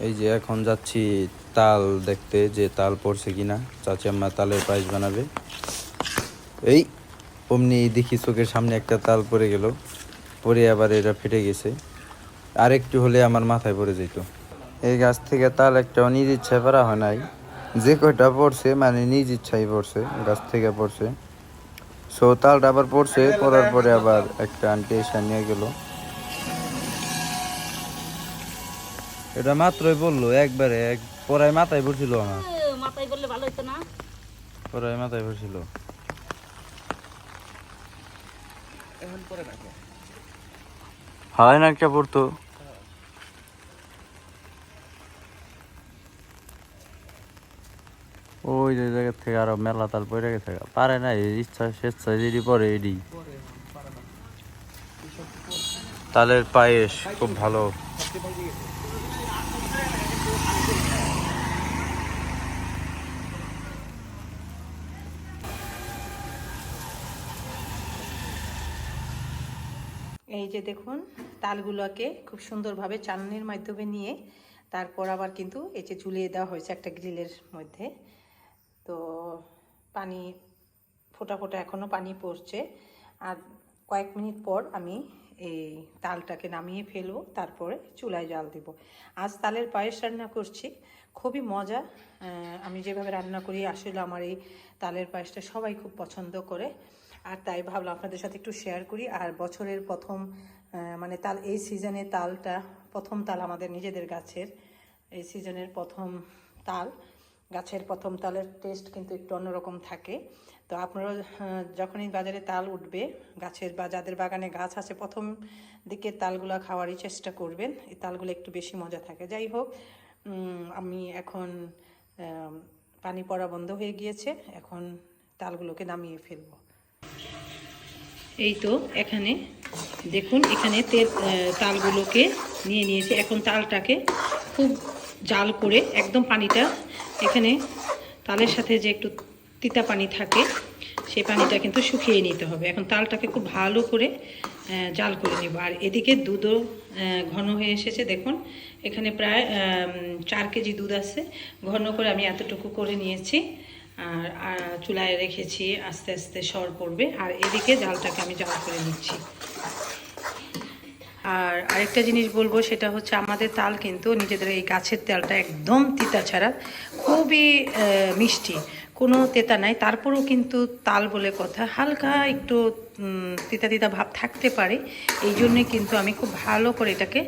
এই যে এখন যাচ্ছি তাল দেখতে, যে তাল পড়ছে কিনা। চাচি আম্মা তালের পায়েস বানাবে। এই, অমনি দেখি চোখের সামনে একটা তাল পড়ে গেল। পরে আবার এটা ফেটে গেছে। আর একটু হলে আমার মাথায় পড়ে যেত। এই গাছ থেকে তাল একটা নিজ ইচ্ছায় পারা হয় নাই। যে কয়টা পড়ছে মানে নিজ ইচ্ছাই পড়ছে, গাছ থেকে পড়ছে। সো তালটা আবার পড়ছে, পড়ার পরে আবার একটা আন্টি এসে নিয়ে গেল। এটা মাত্রই বলল একবারে এক পড়ায় মাথায় পড়ছিল আমার। মাথায় বললে ভালো হতো না। পড়ায় মাথায় পড়ছিল হয় না একটা পড়তো। ওই যে জায়গা থেকে আরও মেলা তাল পড়ে গেছে। পারে না এই ইচ্ছা স্বেচ্ছা যেটি পরে এডি তালের পায়েস খুব ভালো। এই যে দেখুন, তালগুলোকে খুব সুন্দরভাবে চালনির মাধ্যমে নিয়ে তারপর আবার কিন্তু এই যে ঝুলিয়ে দেওয়া হয়েছে একটা গ্রিলের মধ্যে। তো পানি, ফোটা ফোটা এখনও পানি পড়ছে। আর কয়েক মিনিট পর আমি এই তালটাকে নামিয়ে ফেলব, তারপরে চুলায় জাল দিব। আজ তালের পায়েস রান্না করছি, খুবই মজা। আমি যেভাবে রান্না করি, আসলে আমার এই তালের পায়েসটা সবাই খুব পছন্দ করে। আর তাই ভাবলাম আপনাদের সাথে একটু শেয়ার করি। আর বছরের প্রথম মানে তাল, এই সিজনে তালটা, প্রথম তাল আমাদের নিজেদের গাছের। এই সিজনের প্রথম তাল, গাছের প্রথম তালের টেস্ট কিন্তু একটু অন্যরকম থাকে। তো আপনারা যখনই বাজারে তাল উঠবে, গাছের বা যাদের বাগানে গাছ আছে, প্রথম দিকে তালগুলো খাওয়ারই চেষ্টা করবেন। এই তালগুলো একটু বেশি মজা থাকে। যাই হোক আমি এখন পানি পড়া বন্ধ হয়ে গিয়েছে। এখন তালগুলোকে নামিয়ে ফেলব। এই তো এখানে। দেখুন, এখানে তেল তালগুলোকে নিয়ে নিয়েছি। এখন তালটাকে খুব জাল করে একদম পানিটা এখানে তালের সাথে যে একটু তিতা পানি থাকে সেই পানিটা কিন্তু শুকিয়ে নিতে হবে। এখন তালটাকে খুব ভালো করে জাল করে নেব। আর এদিকে দুধও ঘন হয়ে এসেছে। দেখুন, এখানে প্রায় চার কেজি দুধ আছে। ঘন করে আমি এতটুকু করে নিয়েছি। আর চুলায় রেখেছি, আস্তে আস্তে সর পড়বে আর এদিকে জালটাকে আমি জাল করে নিচ্ছি। আর আরেকটা জিনিস বলব, সেটা হচ্ছে আমাদের তাল কিন্তু নিজেদের এই গাছের তেলটা একদম তিতা ছাড়া, খুবই মিষ্টি। কোনো তেতা নাই। তারপরেও কিন্তু তাল বলে কথা। হালকা একটু তিতা তিতা ভাব থাকতে পারে। এই জন্যে কিন্তু আমি খুব ভালো করে এটাকে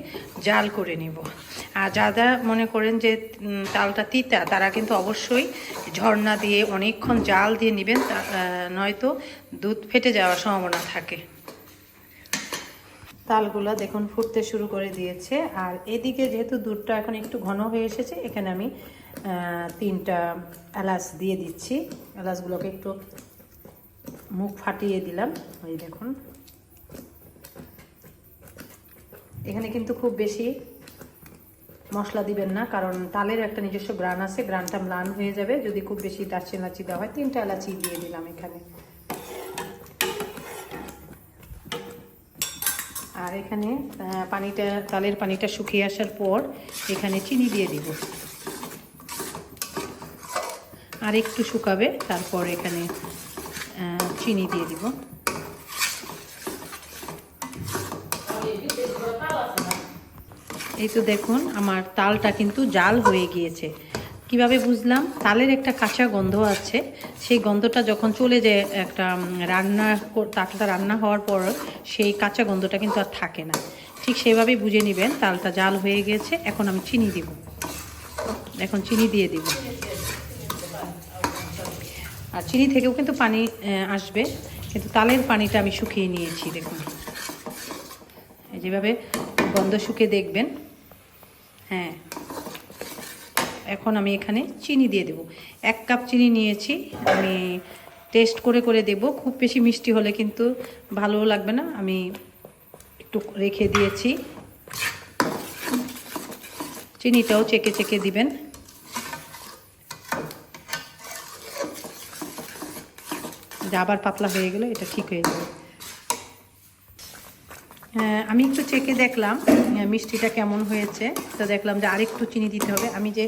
জাল করে নিব। আর যারা মনে করেন যে তালটা তিতা, তারা কিন্তু অবশ্যই ঝর্ণা দিয়ে অনেকক্ষণ জাল দিয়ে নেবেন। নয়তো দুধ ফেটে যাওয়ার সম্ভাবনা থাকে। তালগুলো দেখুন ফুটতে শুরু করে দিয়েছে। আর এদিকে যেহেতু দুধটা এখন একটু ঘন হয়ে এসেছে, এখানে আমি তিনটা এলাচ দিয়ে দিচ্ছি। এলাচগুলোকে একটু মুখ ফাটিয়ে দিলাম। ওই দেখুন। এখানে কিন্তু খুব বেশি মশলা দিবেন না, কারণ তালের একটা নিজস্ব গ্রান আছে, গ্রানটা ম্লান হয়ে যাবে। যদি খুব বেশি দারচিনি লাচি দেওয়া হয়, তিনটা এলাচি দিয়ে দিলাম এখানে। আর এখানে পানিটা, তালের পানিটা শুকিয়ে আসার পর এখানে চিনি দিয়ে দিব। আর একটু শুকাবে, তারপর এখানে চিনি দিয়ে দিব। এই তো দেখুন, আমার তালটা কিন্তু জাল হয়ে গিয়েছে। কীভাবে বুঝলাম? তালের একটা কাঁচা গন্ধ আছে। সেই গন্ধটা যখন চলে যায় একটা রান্না তালটা রান্না হওয়ার পর সেই কাঁচা গন্ধটা কিন্তু আর থাকে না। ঠিক সেভাবেই বুঝে নেবেন, তালটা জাল হয়ে গেছে। এখন আমি চিনি দিব। এখন চিনি দিয়ে দিব। আর চিনি থেকেও কিন্তু পানি আসবে। কিন্তু তালের পানিটা আমি শুকিয়ে নিয়েছি, দেখুন। যেভাবে গন্ধ শুকে দেখবেন। হ্যাঁ। এখন আমি এখানে চিনি দিয়ে দেব। এক কাপ চিনি নিয়েছি আমি টেস্ট করে করে দেব। খুব বেশি মিষ্টি হলে কিন্তু ভালো লাগবে না। আমি একটু রেখে দিয়েছি। চিনিটাও চেকে চেকে দিবেন। আবার পাতলা হয়ে গেলে এটা ঠিক হয়ে যাবে। হ্যাঁ, আমি একটু চেকে দেখলাম মিষ্টিটা কেমন হয়েছে। তো দেখলাম যে আরেকটু চিনি দিতে হবে। আমি যে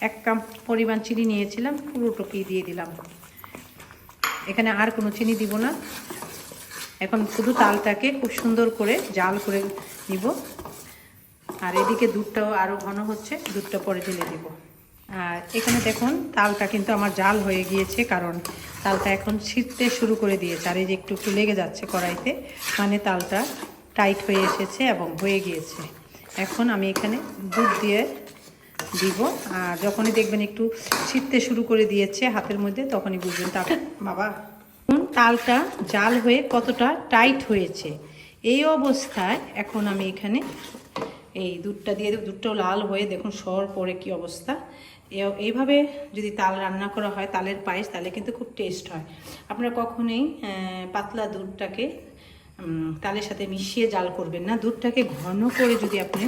এক কাপ পরিমাণ চিনি নিয়েছিলাম পুরোটুকুই দিয়ে দিলাম। এখানে আর কোনো চিনি দিব না। এখন শুধু তালটাকে খুব সুন্দর করে জাল করে নিব। আর এদিকে দুধটাও আরও ঘন হচ্ছে, দুধটা পরে ঢেলে দিব। আর এখানে দেখুন, তালটা কিন্তু আমার জাল হয়ে গিয়েছে, কারণ তালটা এখন ছিটতে শুরু করে দিয়েছে। আর এই যে একটু একটু লেগে যাচ্ছে কড়াইতে মানে তালটা টাইট হয়ে এসেছে এবং হয়ে গিয়েছে। এখন আমি এখানে দুধ দিয়ে দিব। আর যখনই দেখবেন একটু ছিটতে শুরু করে দিয়েছে হাতের মধ্যে, তখনই বুঝবেন তাল বাবা তালটা জাল হয়ে কতটা টাইট হয়েছে। এই অবস্থায় এখন আমি এখানে এই দুধটা দিয়ে দেব। দুধটাও লাল হয়ে দেখুন সর পরে কি অবস্থা। এইভাবে যদি তাল রান্না করা হয়, তালের পায়েস তাহলে কিন্তু খুব টেস্ট হয়। আপনারা কখনোই পাতলা দুধটাকে তালের সাথে মিশিয়ে জাল করবেন না। দুধটাকে ঘন করে যদি আপনি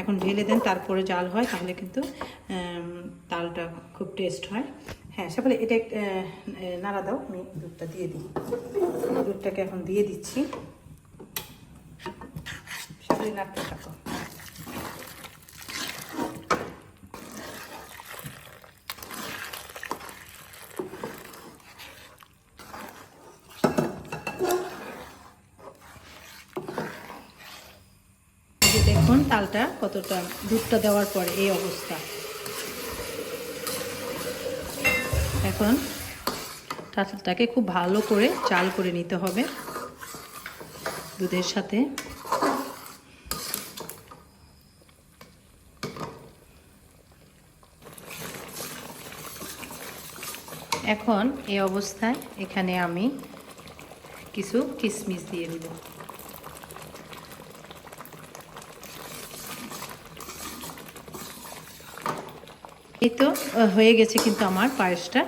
এখন ঢেলে দেন, তারপরে জাল হয়, তাহলে কিন্তু তালটা খুব টেস্ট হয়। হ্যাঁ সেফলে এটা নাড়া দাও, আমি দুধটা দিয়ে দিই। দুধটাকে এখন দিয়ে দিচ্ছি। সকালে নাড়তে থাকো এই যে তালটা কতটা দুধটা দেওয়ার পরে এই অবস্থা। এখন তালটাকে খুব ভালো করে চাল করে নিতে হবে দুধের সাথে। এখন এই অবস্থায় এখানে আমি কিছু কিশমিশ দিয়ে দিব। এই তো হয়ে গেছে কিন্তু আমার পায়েসটা।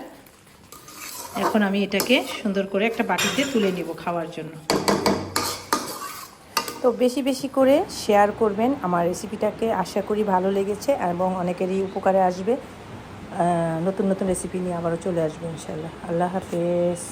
এখন আমি এটাকে সুন্দর করে একটা বাটিতে তুলে নিব খাওয়ার জন্য। তো বেশি বেশি করে শেয়ার করবেন আমার রেসিপিটাকে, আশা করি ভালো লেগেছে এবং অনেকেরই উপকারে আসবে। নতুন নতুন রেসিপি নিয়ে আবারও চলে আসবে ইনশাল্লাহ আল্লাহ হাফেজ।